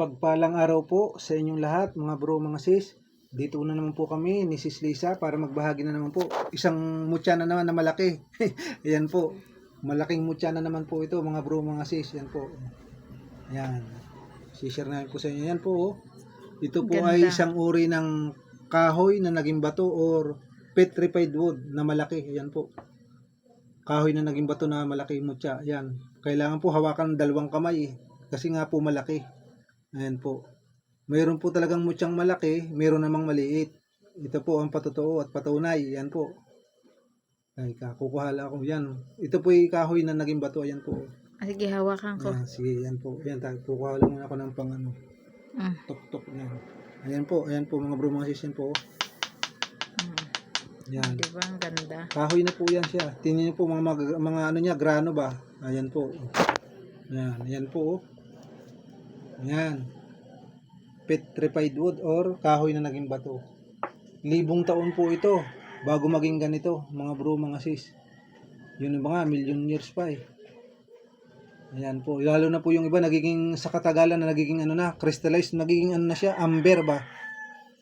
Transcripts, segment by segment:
Mapagpalang araw po sa inyong lahat, mga bro, mga sis. Dito na naman po kami ni Sis Lisa para magbahagi na naman po. Isang mutya na naman na malaki. Ayan po. Malaking mutya na naman po ito, mga bro, mga sis. Yan po. Ayan. Sishare namin po sa inyo. Yan po. oh. Ito po Ganda. ay isang uri ng kahoy na naging bato or petrified wood na malaki. Ayan po. Kahoy na naging bato na malaki mutya. Ayan. Kailangan po hawakan ng dalawang kamay eh. Kasi nga po malaki. Ayan po. Mayroon po talagang mutyang malaki, mayroon namang maliit. Ito po ang patotoo at patunay. Yan po. Ay, kukuhala ako. Yan. Ito po yung kahoy na naging bato. Ayan po. Ah, Sige, hawakan ko. Yan, sige, yan po. Yan, kukuhala muna ako ng pang ano. Mm. Tok-tok. Yan. Ayan po. Ayan po mga bro mga sis. Yan po. Mm. Yan. Di ba? Ang ganda. Kahoy na po yan siya. Tingnan niyo po mga, mga, mga ano niya, grano ba? Ayan po. Yan, ayan po. Yan. Petrified wood or kahoy na naging bato. Libong taon po ito bago maging ganito, mga bro, mga sis. Yun yung mga million years pa eh. Ayan po. Lalo na po yung iba nagiging sa katagalan na nagiging ano na, crystallized, nagiging ano na siya, amber ba?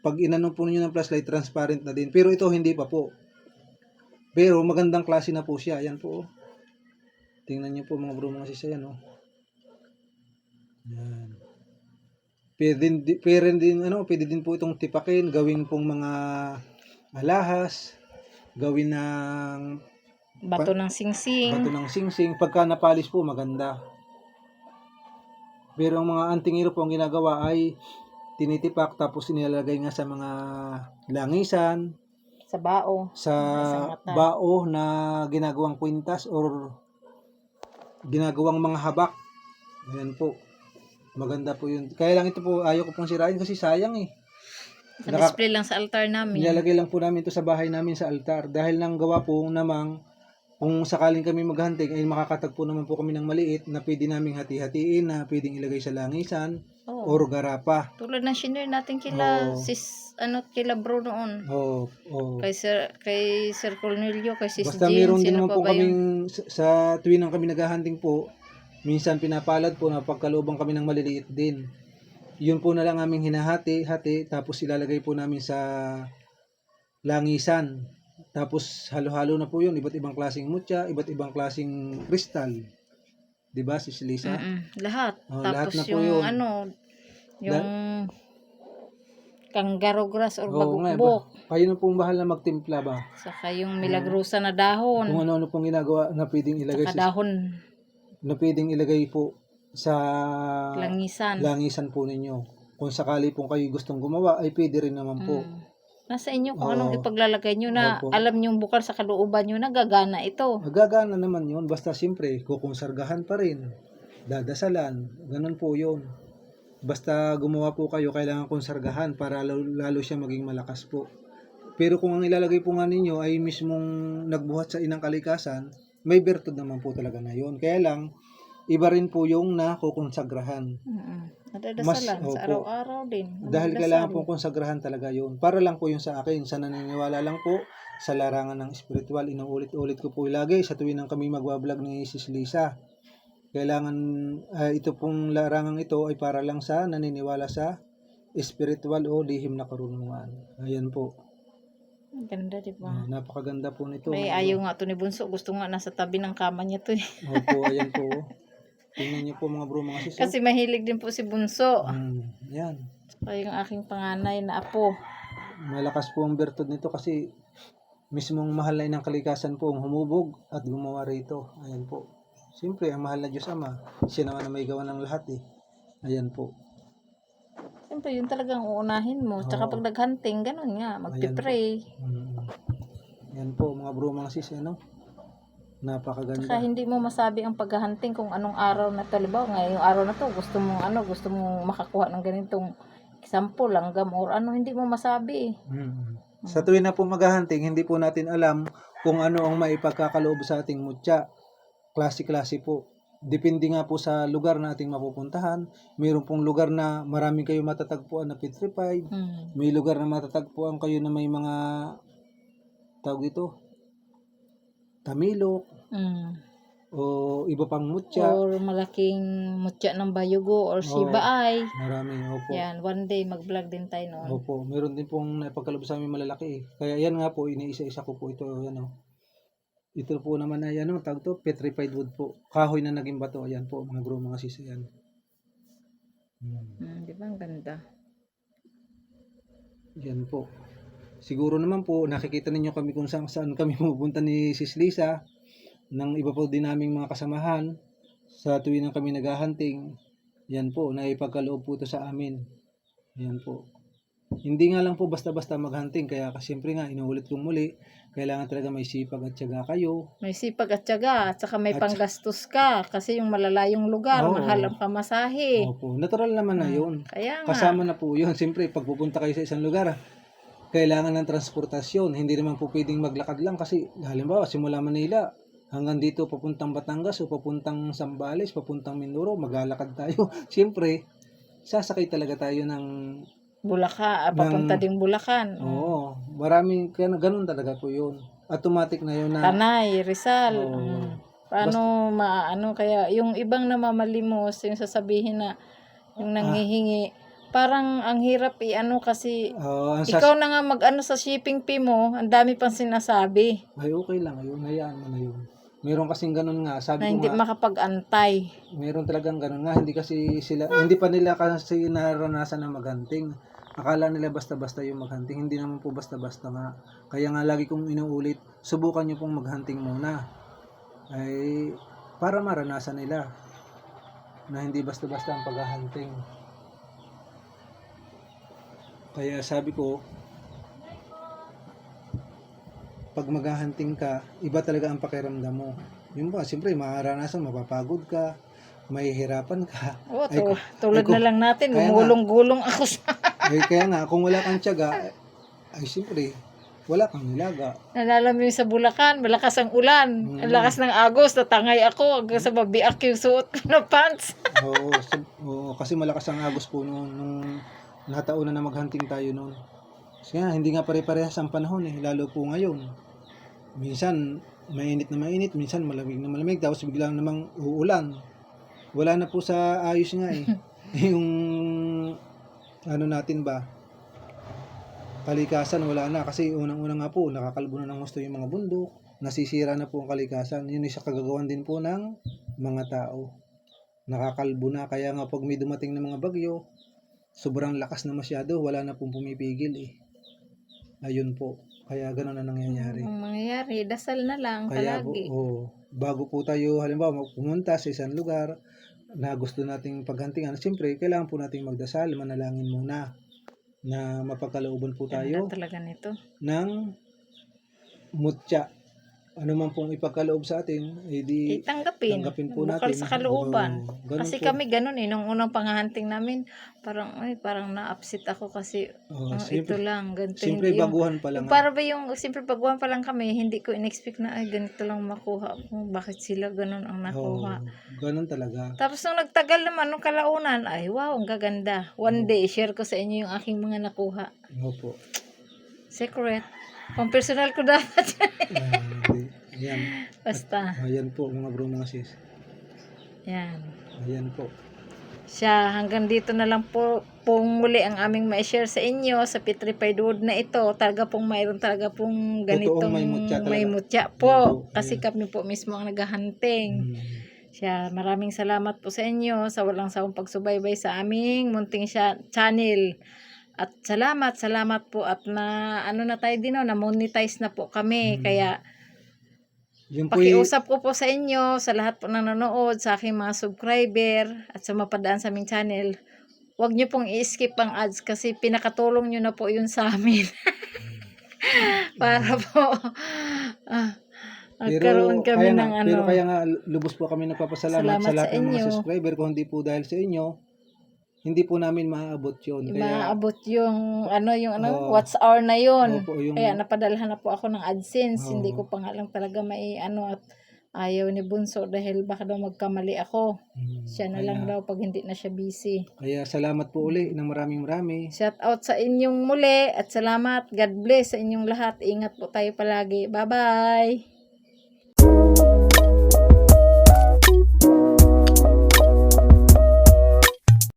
Pag inano po ninyo ng flashlight, transparent na din. Pero ito hindi pa po. Pero magandang klase na po siya. Ayan po. oh. Tingnan niyo po mga bro mga sis. Ayan oh. Ayan. Pwede pwede din, ano, pwede din po itong tipakin, gawin pong mga alahas, gawin ng Bato ng singsing. bato ng singsing. Pagka napalis po, maganda. Pero ang mga antingero po ang ginagawa ay tinitipak tapos nilalagay nga sa mga langisan, Sa bao. sa Sa bao na ginagawang kwintas or ginagawang mga habak. Ayan po. Maganda po yun. Kaya lang ito po, ayaw ko pong sirain kasi sayang eh. Sa Naka- display lang sa altar namin. Nilalagay lang po namin ito sa bahay namin sa altar. Dahil nang gawa po namang kung sakaling kami maghunting ay makakatagpo naman po kami ng maliit na pwede naming hati-hatiin na pwedeng ilagay sa langisan Oo. or garapa. Tulad ng shinare natin kila Oo. sis, ano, kila bro noon. Oh, oh. Kay Sir, kay Sir Cornelio, kay Sis Basta Jean, meron din naman po kaming sa, sa tuwing nang kami naghahunting po, minsan pinapalad po na pagkalubang kami ng maliliit din. Yun po na lang aming hinahati, hati, tapos ilalagay po namin sa langisan. Tapos halo-halo na po yun, iba't ibang klaseng mutya, iba't ibang klaseng kristal. 'Di ba, si Lisa? Mm-mm, lahat. Oh, lahat Tapos na po yung yun. ano, yung kangaroo grass or bagumbok. ba- kayo na pong bahal na magtimpla ba? Saka yung milagrosa na dahon. Kung ano-ano pong ginagawa na pwedeng ilagay Saka sa, dahon na pwedeng ilagay po sa langisan. langisan po ninyo. Kung sakali pong kayo gustong gumawa, ay pwede rin naman po. Mm. Nasa inyo kung Oo. anong ipaglalagay nyo na Opo. alam nyo bukal sa kalooban nyo na gagana ito. Magagana naman yun, basta siyempre, kukonsargahan pa rin. Dadasalan, ganun po yun. Basta gumawa po kayo, kailangan konsargahan para lalo, lalo siya maging malakas po. Pero kung ang ilalagay po nga ninyo ay mismong nagbuhat sa inang kalikasan, may bertod naman po talaga na yun. Kaya lang, iba rin po yung nakukonsagrahan. Nadadasalan Mas- sa opo. araw-araw din. Dahil Nadadasal. kailangan pong konsagrahan talaga yun. Para lang po yun sa akin. Sa naniniwala lang po sa larangan ng spiritual. Inuulit-ulit ko po lagi sa tuwing kami magbablog ni Sis Lisa. Kailangan ah, ito pong larangan ito ay para lang sa naniniwala sa spiritual o lihim na karunungan. Ayan po. Ang Ganda, di ba? Ah, napakaganda po nito. May ayaw nga to ni Bunso. Gusto nga nasa tabi ng kama niya to eh. Opo, ayan po. Tingnan niyo po mga bro, mga sis. oh. Kasi mahilig din po si Bunso. Hmm, yan. Saka yung aking panganay na apo. malakas po ang bertod nito kasi mismong mahal na inang kalikasan po ang humubog at gumawa rito. Ayan po. Siyempre, ang mahal na Diyos Ama, siya naman ang may gawa ng lahat eh. Ayan po. Siyempre, yun talagang uunahin mo. Tsaka Oo. pag naghunting, ganun nga. Magpipray. Mm. Ayan po, mga bro, mga sis, ano? Napakaganda. Saka hindi mo masabi ang paghahunting kung anong araw na to. Libaw, ngayong araw na to, gusto mong ano, gusto mong makakuha ng ganitong example, langgam or ano, hindi mo masabi. Mm. Sa tuwing na po maghahunting, hindi po natin alam kung ano ang maipagkakaloob sa ating mutya. Klase-klase po. Depende nga po sa lugar na ating mapupuntahan. Mayroon pong lugar na marami kayo matatagpuan na petrified. Hmm. May lugar na matatagpuan kayo na may mga tawag dito, tamilok, Mm. o iba pang mutya. or malaking mutya ng bayugo or shiba ay. Marami, opo. Yan, one day mag-vlog din tayo noon. Opo, meron din pong naipagkaloob sa amin malalaki eh. Kaya yan nga po, iniisa-isa ko po ito. Yan o. Ito po naman na yan o, tawag to, petrified wood po. Kahoy na naging bato. Ayan po, mga bro, mga sis. Ayan. Hmm. Hmm, di ba ang ganda? Yan po. Siguro naman po, nakikita ninyo kami kung saan, saan kami pupunta ni Sis Lisa ng iba po din naming mga kasamahan sa tuwing kami naghahunting. Yan po, naipagkaloob po ito sa amin. Yan po. Hindi nga lang po basta-basta maghunting, kaya kasi siyempre nga, inuulit kong muli, kailangan talaga may sipag at tiyaga kayo. May sipag at tiyaga, at saka may At- panggastos ka kasi yung malalayong lugar, Oo. mahal ang pamasahe. Opo, natural naman na Hmm. yun. Kaya nga, Kasama na po yun. Siyempre, pag pupunta kayo sa isang lugar, kailangan ng transportasyon. Hindi naman po pwedeng maglakad lang kasi halimbawa, simula Manila, hanggang dito papuntang Batangas o papuntang Sambales, papuntang Mindoro, maglalakad tayo. Siyempre, sasakay talaga tayo ng... Bulaka, ah, papunta ding Bulacan. Oo, maraming, kaya na- ganun talaga po yun. Automatic na yun na... Tanay, Rizal. Oo. Mm. Paano maano kaya yung ibang namamalimos yung sasabihin na yung Ah. nanghihingi parang ang hirap i-ano kasi sas- ikaw na nga mag-ano sa shipping fee mo, ang dami pang sinasabi Ay, okay lang. Ayun, hayaan mo na yun. Meron kasing ganun nga. Sabi na ko hindi nga, makapag-antay. Meron talagang ganun nga, hindi kasi sila, hindi pa nila kasi naranasan na maghunting. Akala nila basta-basta yung maghunting, hindi naman po basta-basta nga. Kaya nga lagi kong inuulit, subukan nyo pong maghunting muna. Ay, para maranasan nila na hindi basta-basta ang paghahunting. Kaya sabi ko, pag maghahunting ka, iba talaga ang pakiramdam mo. Yun ba, siyempre, mararanasan, mapapagod ka, mahihirapan ka. Oh, Ay, to, kung- tulad ay, na lang natin, gumulong-gulong ako sa Ay, kaya nga, kung wala kang tiyaga, ay siyempre, wala kang nilaga. Nalala mo yung sa Bulacan, malakas ang ulan. Ang Mm. lakas ng agos, natangay ako hanggang sa mabiak yung suot ko na pants. Oo, sab- oo, kasi malakas ang agos po noon, nung nataunan na maghunting tayo noon. Kasi nga, hindi nga pare-parehas ang panahon eh, lalo po ngayon. Minsan, mainit na mainit, minsan malamig na malamig, tapos biglang namang uulan. Wala na po sa ayos nga eh. yung, ano natin ba, kalikasan wala na. Kasi unang-unang nga po nakakalbo na ng gusto yung mga bundok. Nasisira na po ang kalikasan. Yun isa kagagawan din po ng mga tao. Nakakalbo na. Kaya nga pag may dumating na mga bagyo sobrang lakas na masyado. Wala na pong pumipigil eh. Ayun po. Kaya ganun na nangyayari. Ang mangyayari, dasal na lang kaya po, palagi. oh, bago po tayo halimbawa pumunta sa isang lugar na gusto nating paghantingan siyempre kailangan po nating magdasal manalangin muna na mapagkalooban po tayo Ganda talaga nito. ng mutya. Ano man pong ipagkaloob sa atin, eh di Itanggapin. tanggapin po Bukal natin. sa kalooban. Oo, ganun kasi po. kami ganun eh, nung unang panghahunting namin, parang, ay, parang na-upset ako kasi, oh, ito siyempre, lang, ganito. siyempre baguhan pa lang. yung para ba yung, siyempre baguhan pa lang kami, hindi ko in-expect na, ay, ganito lang makuha ko. Bakit sila ganun ang nakuha? ganun talaga. Tapos nung nagtagal naman, nung kalaunan, ay, wow, ang gaganda. One Oo. day, share ko sa inyo yung aking mga nakuha. Opo. Secret. Pang personal ko dapat. Di- ayan. Basta. Ayan po mga bro mga sis. Yan. Ayan po. siya hanggang dito na lang po pong muli ang aming ma-share sa inyo sa petrified wood na ito talaga pong mayroon talaga pong ganitong may mutya talaga. may mutya po Oo, kasi ayan. kami po mismo ang naghahunting Mm. siya maraming salamat po sa inyo sa walang sawang pagsubaybay sa aming munting siya channel at salamat salamat po at na ano na tayo din no, na monetize na po kami Mm. kaya Yung po Pakiusap ko po sa inyo, sa lahat po ng nanonood, sa aking mga subscriber, at sa mapadaan sa aming channel, huwag nyo pong i-skip ang ads kasi pinakatulong nyo na po yun sa amin. Para po, ah, magkaroon kami ng nga, ano. Pero kaya nga lubos po kami nagpapasalamat Salamat sa lahat sa ng mga subscriber kung hindi po dahil sa inyo hindi po namin maaabot 'yon. Kaya Maabot yung, ano, yung, ano, Oo. what's hour na yun. opo, yung Kaya napadalhan na po ako ng AdSense. Hindi ko pa nga lang talaga may, ano, at ayaw ni Bunso dahil baka daw magkamali ako. Mm, Siya na kaya- lang daw pag hindi na siya busy. Kaya salamat po uli ng maraming marami. Shout out sa inyong muli at salamat. God bless sa inyong lahat. Ingat po tayo palagi. Bye-bye.